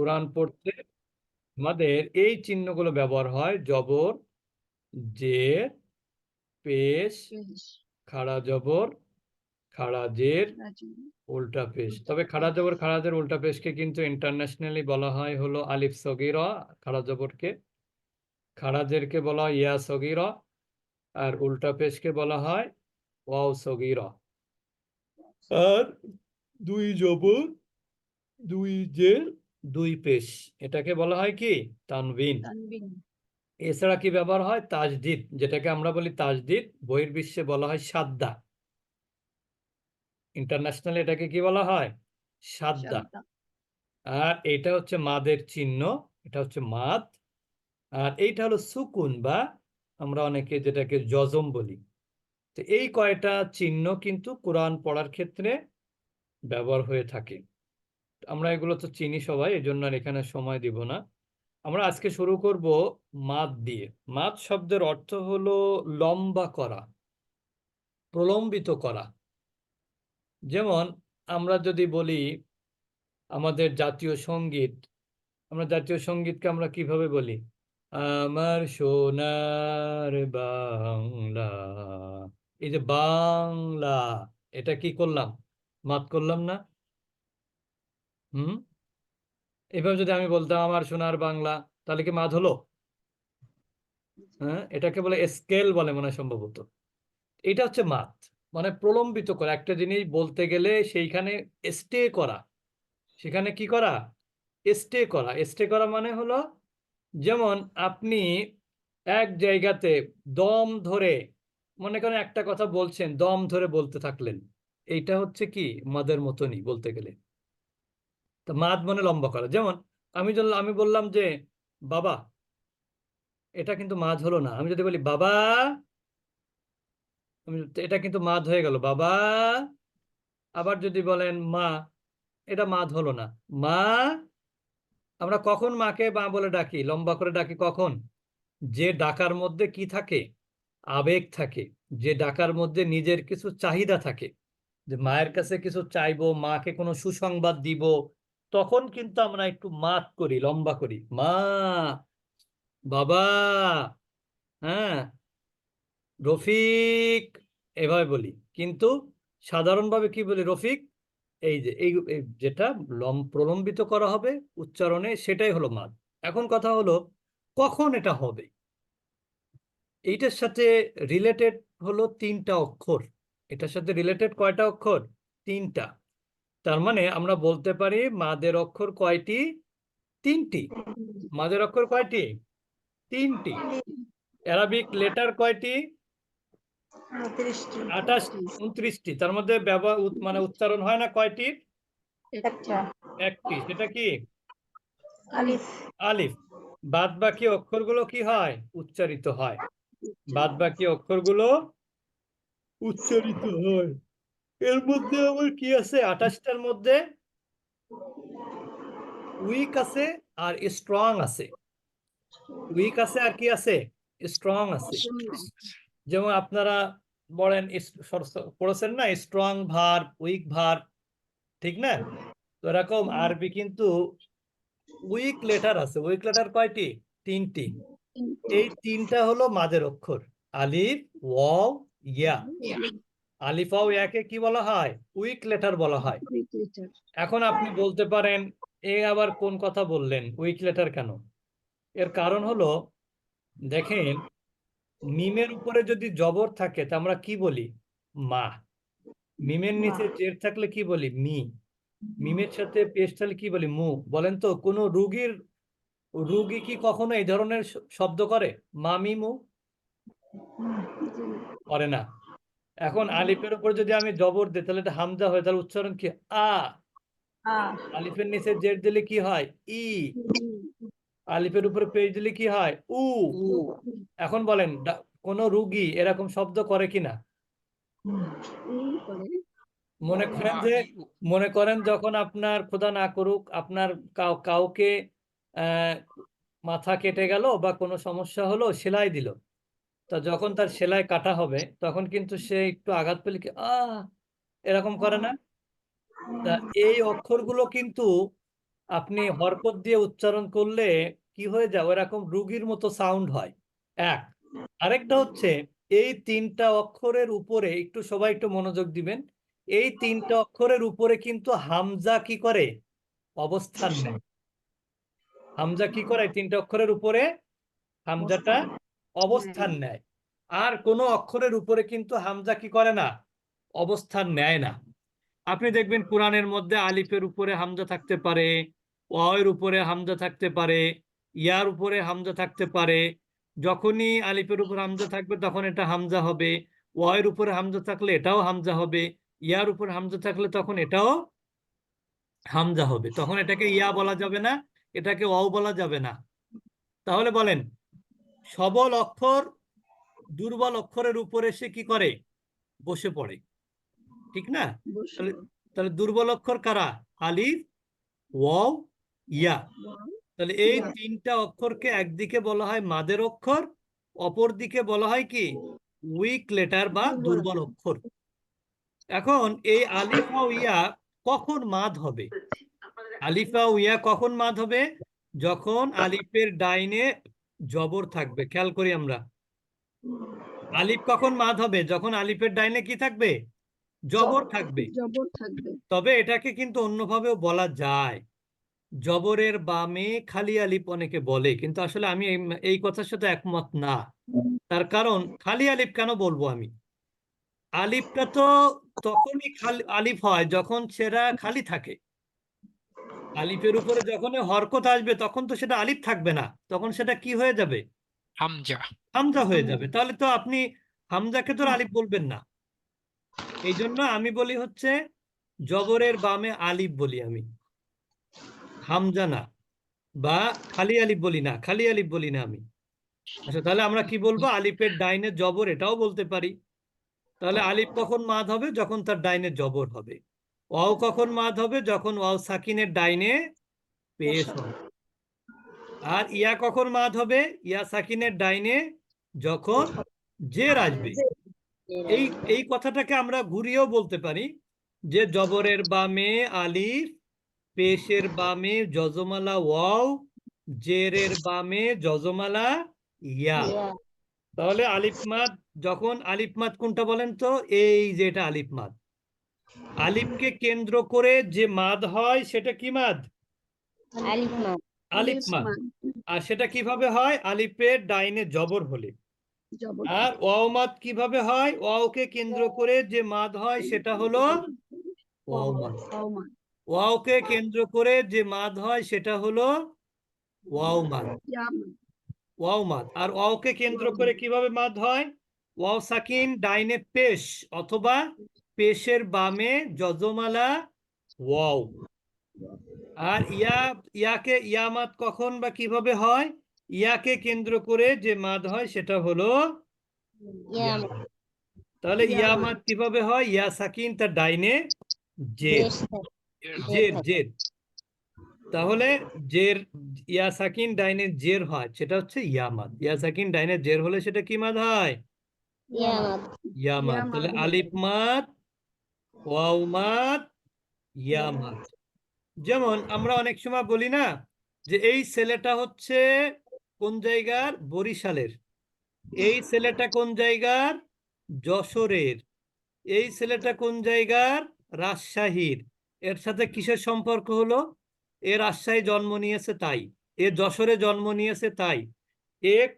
কোরআন পড়তে আমাদের এই চিহ্নগুলো ব্যবহার হয় জবর জের পেশ খাড়া জবর খাড়া জের উল্টা পেশ। তবে খাড়া জবর খাড়া জের উল্টা পেশকে কিন্তু ইন্টারন্যাশনালি বলা হয় হলো আলিফ সগিরা খাড়া জবরকে। খাড়া জেরকে বলা হয় ইয়া সগিরা আর উল্টা পেশকে বলা হয় ওয়াও সগিরা। আর দুই জবর দুই জের দুই পেশ। এটাকে বলা হয় কি? তানবিন। এছাড়া কি ব্যবহার হয়? তাজদিদ। যেটাকে আমরা বলি তাজদিদ বহির্বিশ্বে বলা হয় সাদ্দা। ইন্টারন্যাশনাল এটাকে কি বলা হয়? সাদ্দা। সাদ্দা। আর এটা হচ্ছে মাদের চিহ্ন এটা হচ্ছে মাদ। আর এইটা হলো সুকুন বা আমরা অনেকে যেটাকে জজম বলি। তো এই কয়টা চিহ্ন কিন্তু কোরআন পড়ার ক্ষেত্রে ব্যবহার হয়ে থাকে। আমরা এগুলো তো চিনি সবাই এই জন্য এখানে সময় দিব না। আমরা আজকে শুরু করব মাত দিয়ে। মাত শব্দের অর্থ হলো লম্বা করা, প্রলম্বিত করা। যেমন আমরা যদি বলি আমাদের জাতীয় সংগীত, আমরা জাতীয় সঙ্গীতকে আমরা কীভাবে বলি? আমার সোনার বাংলা। এই যে বাংলা, এটা কি করলাম? মাত করলাম না? হুম? এভাবে যদি আমি বলতাম আমার সোনার বাংলা, তাহলে কি মাদ হলো হ্যাঁ এটাকে বলে স্কেল বলে মনে সম্ভবত। এটা হচ্ছে মাত মানে প্রলম্বিত করা। একটা জিনিস বলতে গেলে সেইখানে স্টে করা। সেখানে কি করা? স্টে করা। স্টে করা মানে হলো, যেমন আপনি এক জায়গাতে দম ধরে, মনে করেন একটা কথা বলছেন, দম ধরে বলতে থাকলেন। এইটা হচ্ছে কি? মাদের মতনই বলতে গেলে। তো মাদ মানে লম্বা করা। যেমন আমি আমি বললাম যে, বাবা, এটা কিন্তু মাঝ হলো না। আমি যদি বলি, বাবা এটা কিন্তু মাদ হয়ে গেল। বাবা, আবার যদি বলেন, মা, এটা মাদ হলো না। মা, আমরা কখন মাকে মা বলে ডাকি, লম্বা করে ডাকি কখন? যে ডাকার মধ্যে কি থাকে? আবেগ থাকে। যে ডাকার মধ্যে নিজের কিছু চাহিদা থাকে। যে মায়ের কাছে কিছু চাইব, মাকে কোনো সুসংবাদ দিব তখন কিন্তু আমরা একটু মাত করি, লম্বা করি। মা, বাবা হ্যাঁ রফিক, এভাবে বলি। কিন্তু সাধারণভাবে কি বলি রফিক? এই যে, এই যেটা লম, প্রলম্বিত করা হবে উচ্চারণে, সেটাই হলো মাদ এখন কথা হলো, কখন এটা হবে? এইটার সাথে রিলেটেড হলো তিনটা অক্ষর। এটার সাথে রিলেটেড কয়টা অক্ষর? তিনটা। তার মানে আমরা বলতে পারি মাদের অক্ষর কয়টি? তিনটি। মাদের অক্ষর কয়টি? তিনটি। অ্যারাবিক লেটার কয়টি? আঠাশটি উনত্রিশটি। তার মধ্যে ব্যবহার মানে উচ্চারণ হয় না কয়টি? একটি। সেটা কি? আলিফ। আলিফ। বাদ বাকি অক্ষরগুলো কি হয়? উচ্চারিত হয়। বাদ বাকি অক্ষরগুলো উচ্চারিত হয়। এর মধ্যে আমার কি আছে? আঠাশটার মধ্যে উইক আছে আর স্ট্রং আছে। উইক আছে আর কি আছে? স্ট্রং আছে। যেমন আপনারা বলেন পড়েছেন না? স্ট্রং ভার উইক ভার ঠিক না? তো এরকম আরবি কিন্তু উইক লেটার আছে। উইক লেটার কয়টি? তিনটি। এই তিনটা হলো মাঝের অক্ষর। আলিফ ওয়াও ইয়া। আলিফ ওয়াও ইয়াকে কি বলা হয়? উইক লেটার বলা হয়। এখন আপনি বলতে পারেন এ আবার কোন কথা বললেন? উইক লেটার কেন? এর কারণ হলো দেখেন মিমের উপরে যদি জবর থাকে তা আমরা কি বলি? মা। মিমের নিচে জের থাকলে কি বলি? মি। মিমের সাথে পেশ থাকলে কি বলি? মু। বলেন তো কোনো রুগীর রুগী কি কখনো এই ধরনের শব্দ করে? মা মি মু? করে না। এখন আলিফের উপর যদি আমি জবর দিই তাহলে এটা হামজা হয় তাহলে উচ্চারণ কি? আ। আলিফের নিচে জের দিলে কি হয়? ই। আলিফের উপরে পেশ দিলে কি হয়? উ। এখন বলেন কোন রুগী এরকম শব্দ করে কিনা মনে করেন যে মনে করেন যখন আপনার খোদা না করুক আপনার কাউ কাউকে আহ, মাথা কেটে গেল বা কোনো সমস্যা হলো সেলাই দিল। তা যখন তার সেলাই কাটা হবে, তখন কিন্তু সে একটু আঘাত পেলে কি, আহ, এরকম করে না? তা এই অক্ষরগুলো কিন্তু আপনি হরকত দিয়ে উচ্চারণ করলে কি হয়ে যায়? ওরকম রুগীর মতো সাউন্ড হয়। এক। আরেকটা হচ্ছে, এই তিনটা অক্ষরের উপরে একটু সবাই একটু মনোযোগ দিবেন। এই তিনটা অক্ষরের উপরে কিন্তু হামজা কি করে? অবস্থান নেয়। হামজা কি করে? তিনটা অক্ষরের উপরে হামজাটা অবস্থান নেয়। আর কোনো অক্ষরের উপরে কিন্তু হামজা কি করে না? অবস্থান নেয় না। আপনি দেখবেন কোরআনের মধ্যে আলিফের উপরে হামজা থাকতে পারে ওয়ের উপরে হামজা থাকতে পারে ইয়ার উপরে হামজা থাকতে পারে। যখনই আলিফের উপর হামজা থাকবে তখন এটা হামজা হবে। ওয়ের উপরে হামজা থাকলে এটাও হামজা হবে। ইয়ার উপর হামজা থাকলে তখন এটাও হামজা হবে। তখন এটাকে ইয়া বলা যাবে না এটাকে ওয়াও বলা যাবে না। তাহলে বলেন সবল অক্ষর দুর্বল অক্ষরের উপরে সে কি করে? বসে পড়ে। ঠিক না? তাহলে দুর্বল অক্ষর কারা? আলিফ ওয়াও ইয়া। তাহলে এই তিনটা অক্ষরকে একদিকে বলা হয় মাদের অক্ষর অপর দিকে বলা হয় কি? উইক লেটার বা দুর্বল অক্ষর। এখন এই আলিফা ইয়া কখন মাদ হবে? আলিফা ইয়া কখন মাদ হবে? যখন আলিফের ডাইনে জবর থাকবে খেয়াল করি আমরা। আলিফ কখন মাদ হবে? যখন আলিফের ডাইনে কি থাকবে? জবর থাকবে। জবর থাকবে। তবে এটাকে কিন্তু অন্যভাবেও বলা যায়। জবরের বামে খালি আলিফ অনেকে বলে কিন্তু আসলে আমি এই- কথার সাথে একমত না। তার কারণ খালি আলিফ কেন বলব আমি? আলিফটা তো তখনই খালি আলিফ হয় যখন সেটা খালি থাকে। আলিফের উপরে যখন হরকত আসবে তখন তো সেটা আলিফ থাকবে না। তখন সেটা কি হয়ে যাবে? হামজা। হামজা হয়ে যাবে। তাহলে তো আপনি হামজাকে তো আলিফ বলবেন না। এই জন্য আমি বলি হচ্ছে জবরের বামে আলিফ বলি আমি। হামজা না বা খালি আলিফ বলি না খালি আলিফ বলি না আমি। আচ্ছা তাহলে আমরা কি বলব? আলিফের ডাইনে জবর এটাও বলতে পারি। তাহলে আলিফ কখন মাদ হবে? যখন তার ডাইনে জবর হবে। ওয়াও কখন মাদ হবে? যখন ওয়াও সাকিনের ডাইনে পেশ হবে। আর ইয়া কখন মাদ হবে? ইয়া সাকিনের ডাইনে যখন জের আসবে। এই এই কথাটাকে আমরা ঘুরিয়েও বলতে পারি যে জবরের বামে আলিফ পেশের বামে যজমালা ওয়াও জেরের বামে যজমালা ইয়া। তাহলে আলিফ মাদ যখন আলিফ মাদ কোনটা বলেন তো? এই যে এটা আলিফ মাদ। আলিফকে কেন্দ্র করে যে মাদ হয় সেটা কি মাদ? আলিফ মাদ। আলিফ মাদ। আর সেটা কীভাবে হয়? আলিফের ডাইনে জবর হলে। আর ওয়াও মাদ কীভাবে হয়? ওয়াওকে কেন্দ্র করে যে মাদ হয় সেটা হলো ওয়াও মাদ। ওয়াওকে কেন্দ্র করে যে মাদ হয় সেটা হলো ওয়াও মাদ। ওয়াও মাদ। আর ওয়াওকে কেন্দ্র করে কীভাবে মাদ হয়? ওয়াও সাকিন ডাইনে পেশ অথবা পেশের বামে যজমালা ওয়াও। আর ইয়া ইয়াকে ইয়া মাদ কখন বা কীভাবে হয়? ইয়াকে কেন্দ্র করে যে মাদ হয় সেটা হলো তাহলে ইয়া ইয়া। মাদ কীভাবে হয়? ইয়া সাকিন তার ডাইনে জের। জের জের তাহলে জের ইয়া সাকিন ডাইনে জের হয় সেটা হচ্ছে ইয়ামাদ ইয়া সাকিন ডাইনে জের হলে সেটা কি মাদ হয়? ইয়া ইয়ামাদ তাহলে আলিফ মাদ যেমন আমরা অনেক সময় বলি না যে এই ছেলেটা হচ্ছে কোন জায়গার? বরিশালের। এই ছেলেটা কোন জায়গার? যশোরের। এই ছেলেটা কোন জায়গার? রাজশাহীর। এর সাথে কিসের সম্পর্ক হলো? এ রাজশাহী জন্ম নিয়েছে তাই। এ যশোরে জন্ম নিয়েছে তাই। এ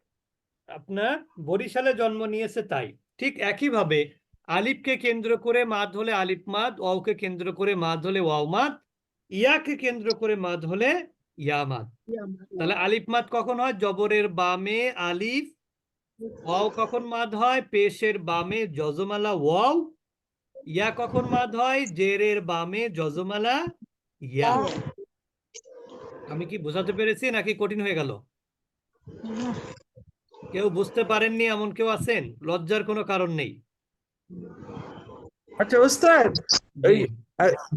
আপনার বরিশালে জন্ম নিয়েছে তাই। ঠিক একইভাবে আলিফকে কেন্দ্র করে মাদ হলে আলিফ মাদ ওয়াওকে কেন্দ্র করে মাদ হলে ওয়াও মাদ ইয়াকে কেন্দ্র করে মাদ হলে ইয়া মাদ। তাহলে আলিফ মাদ কখন হয়? জবরের বামে আলিফ ওয়াও কখন মাদ হয়? পেশের বামে যজমালা ওয়াও ইয়া কখন মাদ হয়? জেরের বামে যজমালা ইয়া। আমি কি বোঝাতে পেরেছি নাকি কঠিন হয়ে গেল? কেউ বুঝতে পারেননি এমন কেউ আছেন? লজ্জার কোনো কারণ নেই। আচ্ছা ওস্তাদ ওই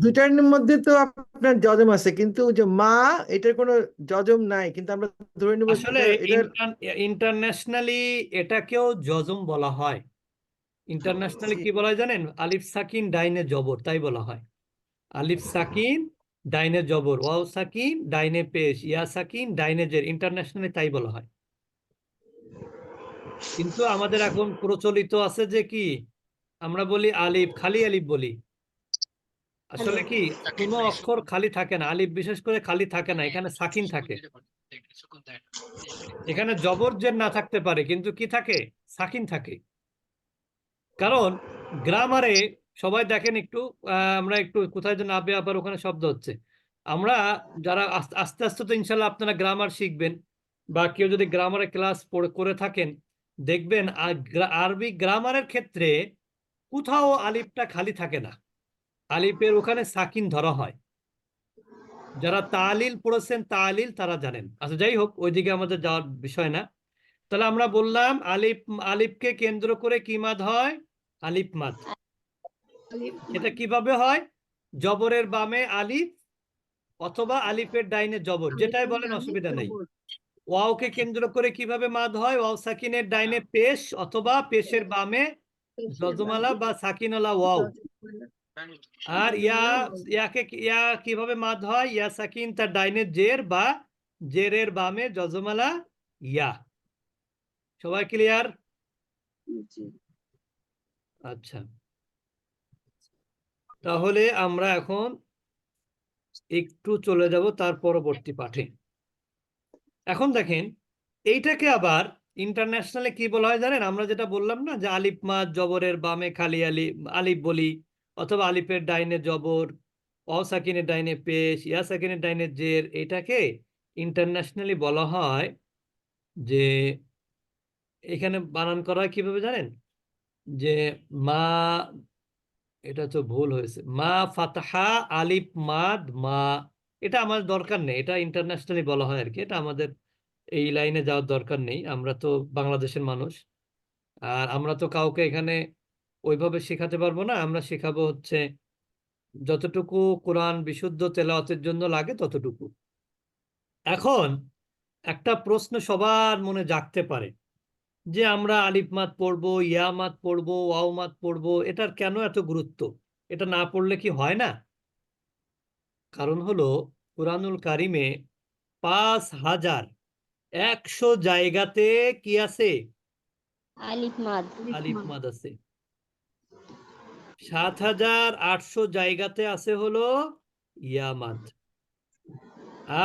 দুইটার মধ্যে তো আপনার যজম আছে কিন্তু যে মা এটার কোনো যজম নাই কিন্তু আমরা ধরে নেব আসলে ইন্টারন্যাশনালি এটাকেও যজম বলা হয়। ইন্টারন্যাশনালি কি বলা হয় জানেন? আলিফ সাকিন ডাইনে জবর তাই বলা হয়। আলিফ সাকিন ডাইনে জবর ওয়াও সাকিন ডাইনে পেশ ইয়া সাকিন ডাইনে জের ইন্টারন্যাশনালি তাই বলা হয়। কিন্তু আমাদের এখন প্রচলিত আছে যে কি? আমরা বলি আলিফ খালি আলিফ বলি। আসলে কি কোনো অক্ষর খালি থাকে না আলিফ বিশেষ করে খালি থাকে না এখানে সাকিন থাকে। এখানে জবর জের না থাকতে পারে কিন্তু কি থাকে? সাকিন থাকে। কারণ গ্রামারে সবাই দেখেন একটু আহ, আমরা একটু কোথায় যেন আবে আবার ওখানে শব্দ হচ্ছে। আমরা যারা আস্তে আস্তে তো ইনশাল্লাহ আপনারা গ্রামার শিখবেন বা কেউ যদি গ্রামারের ক্লাস করে থাকেন দেখবেন আরবি গ্রামারের ক্ষেত্রে কোথাও আলিফটা খালি থাকে না। আলিফের ওখানে সাকিন ধরা হয়। যারা তালিল পড়েছেন, তালিল তারা জানেন। আচ্ছা যাই হোক, ওইদিকে আমাদের যাওয়ার বিষয় না। তাহলে আমরা বললাম আলিফ আলিফকে কেন্দ্র করে কি মাদ হয়? আলিফ মাদ। এটা কীভাবে হয়? জবরের বামে আলিফ অথবা আলিফের ডাইনে জবর, যেটাই বলেন অসুবিধা নেই। ওয়াওকে কেন্দ্র করে কীভাবে মাদ হয়? ওয়াও সাকিনের ডাইনে পেশ অথবা পেশের বামে যজমালা বা সাকিনলা ওয়াও। আর ইয়া ইয়াকে ইয়া কীভাবে মাদ হয়? ইয়া সাকিন তার ডাইনে জের বা জেরের বামে যজমালা ইয়া। সবাই ক্লিয়ার? আচ্ছা। তাহলে আমরা এখন একটু চলে যাব তার পরবর্তী পাঠে। এখন দেখেন এইটাকে আবার ইন্টারন্যাশনালে কি বলা হয় জানেন? আমরা যেটা বললাম না যে আলিফ মাদ জবরের বামে খালি আলি, আলিফ বলি, অথবা আলিফের ডাইনে জবর, অসাকিনের ডাইনে পেশ ইয়া সাকিনের ডাইনে জের, এটাকে ইন্টারন্যাশনালি বলা হয় যে এখানে বানান করা কীভাবে জানেন? যে মা, এটা তো ভুল হয়েছে। মা ফাতহা আলিফ মাদ মা, এটা আমাদের দরকার নেই, এটা ইন্টারন্যাশনালি বলা হয় আর কি, এটা আমাদের এই লাইনে যাওয়ার দরকার নেই। আমরা তো বাংলাদেশের মানুষ। আর আমরা তো কাউকে এখানে ওইভাবে শেখাতে পারব না। আমরা শেখাবো হচ্ছে, যতটুকু কোরআন বিশুদ্ধ তেলাওয়াতের জন্য লাগে ততটুকু। এখন একটা প্রশ্ন সবার মনে জাগতে পারে, যে আমরা আলিফ মাদ পড়ব, ইয়া মাদ পড়ব, ওয়াও মাদ পড়ব, এটার কেন এত গুরুত্ব? এটা না পড়লে কি হয় না? কারণ হলো, কোরআনুল কারিমে পাঁচ হাজার একশো জায়গাতে কি আছে? আলিফ মাদ। আলিফ মাদ আছে। সাত হাজার আটশো জায়গাতে আছে হলো ইয়ামাদ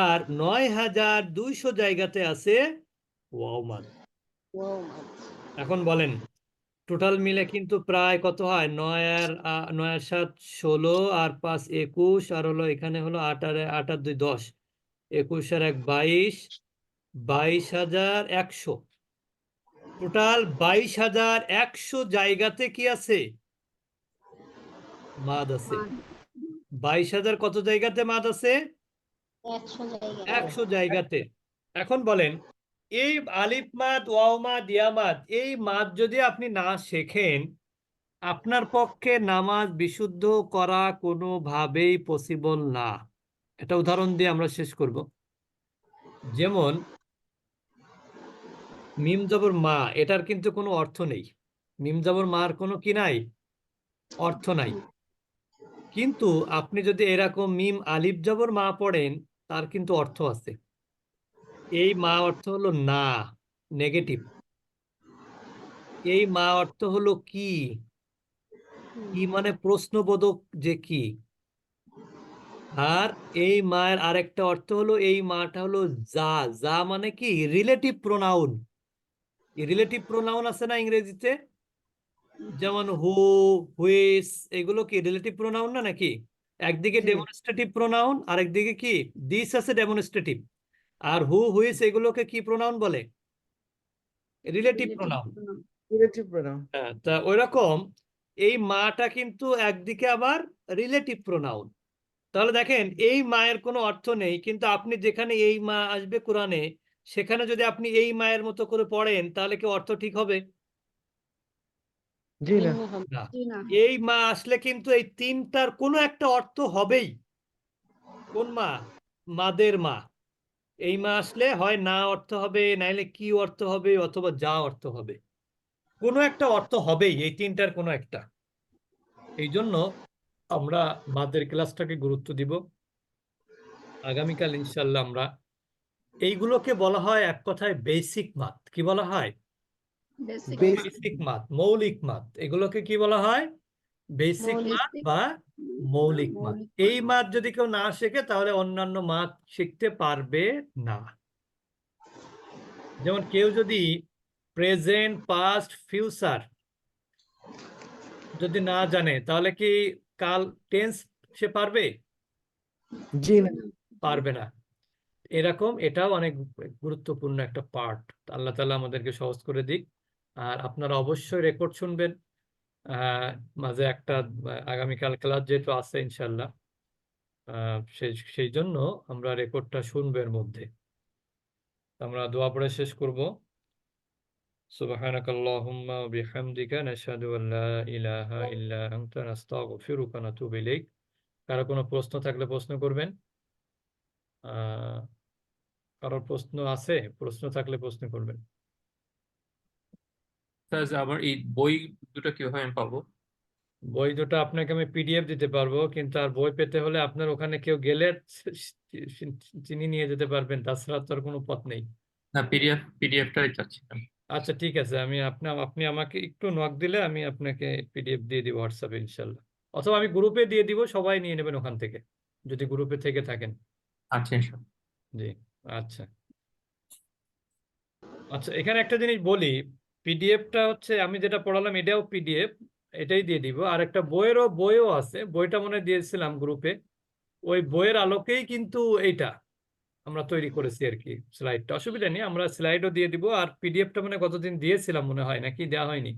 আর নয় হাজার দুইশো জায়গাতে আছে ওয়াও মাদ। ওয়াও এখন বলেন টোটাল মিলে কিন্তু প্রায় কত হয়? নয় আর নয় আর সাত ষোলো আর পাঁচ একুশ আর হলো এখানে হলো আট আর আট আর দুই দশ। একুশ আর এক বাইশ বাইশ হাজার একশো। টোটাল বাইশ হাজার একশো জায়গাতে কি আছে? মাদ আছে। বাইশ হাজার কত জায়গাতে মাদ আছে? একশো জায়গাতে। এখন বলেন এই আলিফ মাদ ওয়াও মাদ ইয়া মাদ এই মাদ যদি আপনি না শেখেন আপনার পক্ষে নামাজ বিশুদ্ধ করা কোনোভাবেই পসিবল না। এটা উদাহরণ দিয়ে আমরা শেষ করব। যেমন মিম জবর মা এটার কিন্তু কোনো অর্থ নেই। মিম জবর মার কোনো কি নাই? অর্থ নাই। কিন্তু আপনি যদি এরকম মিম আলিফ জবর মা পড়েন তার কিন্তু অর্থ আছে। এই মা অর্থ হলো না নেগেটিভ। এই মা অর্থ হলো কি? কি মানে প্রশ্নবোধক যে কি? আর এই মায়ের আরেকটা অর্থ হলো এই মাটা হলো যা। যা মানে কি? রিলেটিভ প্রোনাউন রিলেটিভ প্রোনাউন আছে না ইংরেজিতে? যেমন হু হুইস এগুলো কি রিলেটিভ প্রোনাউন না নাকি? একদিকে। ডেমনস্ট্রেটিভ প্রোনাউন আরেকদিকে কি? দিস আছে ডেমনস্ট্রেটিভ আর হু হুইস এগুলোকে কি প্রোনাউন বলে? রিলেটিভ প্রোনাউন রিলেটিভ প্রোনাউন হ্যাঁ তা ওইরকম এই মাটা কিন্তু একদিকে আবার রিলেটিভ প্রোনাউন তাহলে দেখেন এই মায়ের কোনো অর্থ নেই কিন্তু আপনি যেখানে এই মা আসবে কোরআনে সেখানে যদি আপনি এই মায়ের মতো করে পড়েন তাহলে কি অর্থ ঠিক হবে? জি না। এই মা আসলে কিন্তু এই তিনটার কোনো একটা অর্থ হবেই। কোন মা? মাদের মা। এই মা আসলে হয় না অর্থ হবে নাইলে কি অর্থ হবে অথবা যা অর্থ হবে। কোনো একটা অর্থ হবেই এই তিনটার কোনো একটা। এই জন্য আমরা মাদের ক্লাসটাকে গুরুত্ব দিব। আগামীকাল ইনশাল্লাহ আমরা এইগুলোকে বলা হয় এক কথায় বেসিক মাত কি বলা হয়? বেসিক মাত মৌলিক মাত এগুলোকে কি বলা হয়? বেসিক। মাত বা মৌলিক মাত এই মাত যদি কেউ না শেখে তাহলে অন্যান্য মাত শিখতে পারবে না। যেমন কেউ যদি প্রেজেন্ট পাস্ট ফিউচার যদি না জানে তাহলে কি কাল টেন্স সে পারবে? জি না। পারবে না। এরকম এটাও অনেক গুরুত্বপূর্ণ একটা পার্ট আল্লাহ তাআলা আমাদেরকে সহজ করে দিক আর আপনারা অবশ্যই রেকর্ড শুনবেন আহ মাঝে একটা আহ, আগামীকাল ক্লাস যেহেতু আছে ইনশাল্লাহ আহ সেই সেই জন্য আমরা রেকর্ডটা শুনবো এর মধ্যে আমরা দোয়া পড়ে শেষ করব سبحانك اللهم وبحمدك نشهد أن لا إله إلا أنت نستغفرك ونتوب إليك কারো কোনো প্রশ্ন থাকলে প্রশ্ন করবেন আহ কারোর প্রশ্ন আছে প্রশ্ন থাকলে প্রশ্ন করবেন। আমার এই বই দুটো কীভাবে আমি পাবো? বই দুটো আপনাকে আমি পিডিএফ দিতে পারব কিন্তু আর বই পেতে হলে আপনার ওখানে কেউ গেলে চিনি নিয়ে যেতে পারবেন তাছাড়া তো আর কোনো পথ নেই। না পিডিএফ পিডিএফটাই চাচ্ছিলাম আচ্ছা ঠিক আছে। আমি আপনার আপনি আমাকে একটু নক দিলে আমি আপনাকে পিডিএফ দিয়ে দিব হোয়াটসঅ্যাপে ইনশাল্লাহ অথবা আমি গ্রুপে দিয়ে দিব সবাই নিয়ে নেবেন ওখান থেকে যদি গ্রুপে থেকে থাকেন। আচ্ছা জি। আচ্ছা। আচ্ছা এখানে একটা জিনিস বলি, পিডিএফটা হচ্ছে আমি যেটা পড়ালাম এটাও পিডিএফ, এটাই দিয়ে দিব। আর একটা বইয়েরও বইও আছে, বইটা মনে দিয়েছিলাম গ্রুপে। ওই বইয়ের আলোকেই কিন্তু এইটা আমরা তৈরি করেছি আর কি, স্লাইডটা। অসুবিধা নেই, আমরা স্লাইডও দিয়ে দিব। আর পিডিএফটা মানে কতদিন দিয়েছিলাম মনে হয়, নাকি দেওয়া হয়নি?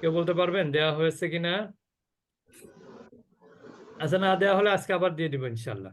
কেউ বলতে পারবেন দেওয়া হয়েছে কিনা? আচ্ছা না দেওয়া হলে আজকে আবার দিয়ে দিব ইনশাল্লাহ।